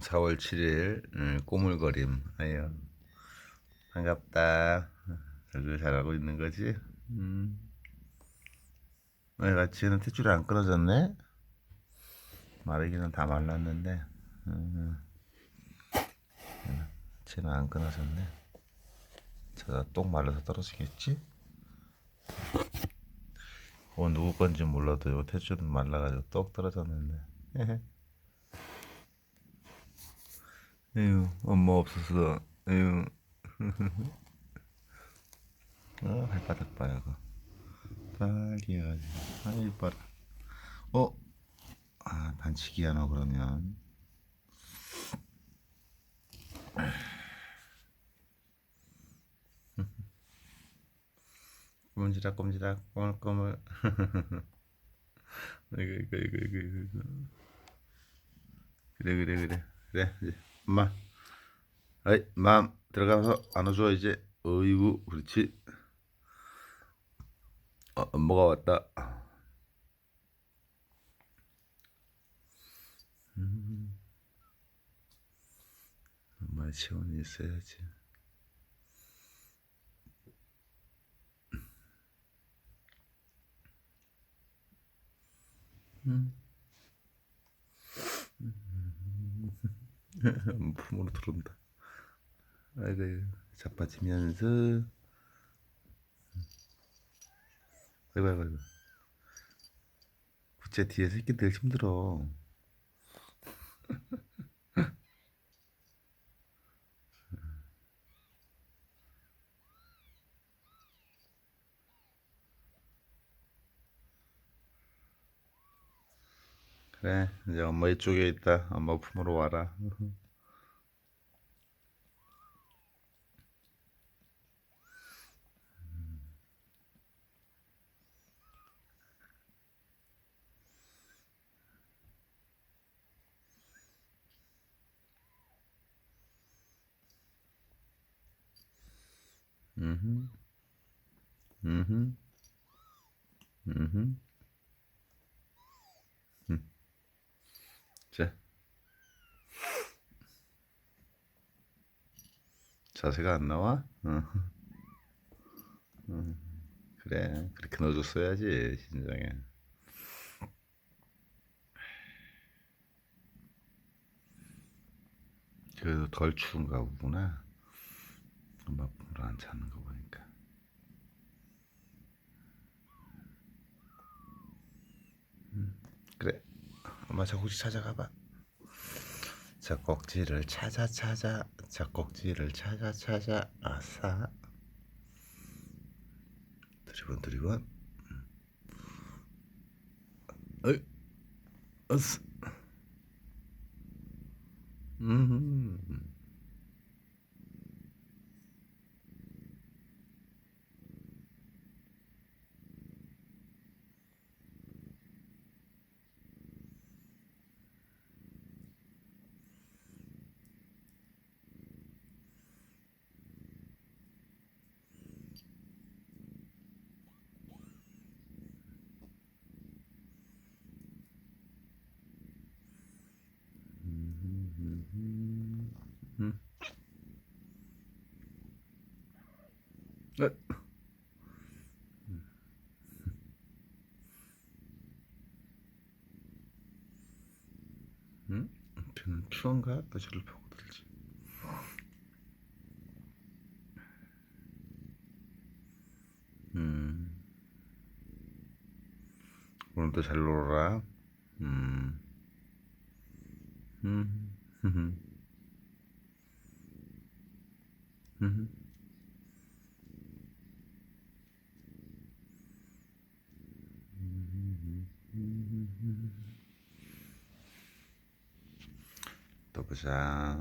4월 7일 음, 꼬물거림 아유 반갑다 잘들 잘하고 있는 거지? 음. 왜 같이는 탯줄이 안 끊어졌네? 마르기는 다 말랐는데 음. 쟤는 안 끊어졌네 저똥 말라서 떨어지겠지? 그건 누구 건지 몰라도 요 탯줄은 말라가지고 똑 떨어졌는데 에휴 엄마 없어서. 에휴. 어 발바닥 봐요 그거. 빨리 해가지고 아이 이뻐라 어? 아 반치기 하나 그러면. 꼼지락 꼼지락 꼬물꼬물 이거 이거 이거 이거 이거 이거. 그래 그래 그래. 그래 이제 엄마. 아이 맘 들어가서 안아줘 이제. 어이구 그렇지. 어, 엄마가 왔다. 음. 엄마의 체온이 있어야지 품으로 들어온다. 아이고, 자빠지면서. 아이고, 아이고, 아이고. 부채 뒤에서 있기들 힘들어. 그래, 이제 엄마 이쪽에 있다. 엄마 품으로 와라. 음, 음, 음, 자, 자세가 안 나와? 어. 어. 그래, 그렇게 넣어줬어야지 신장에. 그래도 덜 추운가 보구나. 엄마 물안 차는 거 보니까. 음, 그래, 엄마 젖꼭지 찾아가봐. 젖꼭지를 찾아 찾아, 젖꼭지를 찾아 찾아, 아싸. 드리번 드리번. 어이, 어스. 음. 어. 응? 걔는 추운가? 또 저를 보고 들지. 음. 오늘도 잘 놀아라. 음. 음. 음. 음. 또 보자.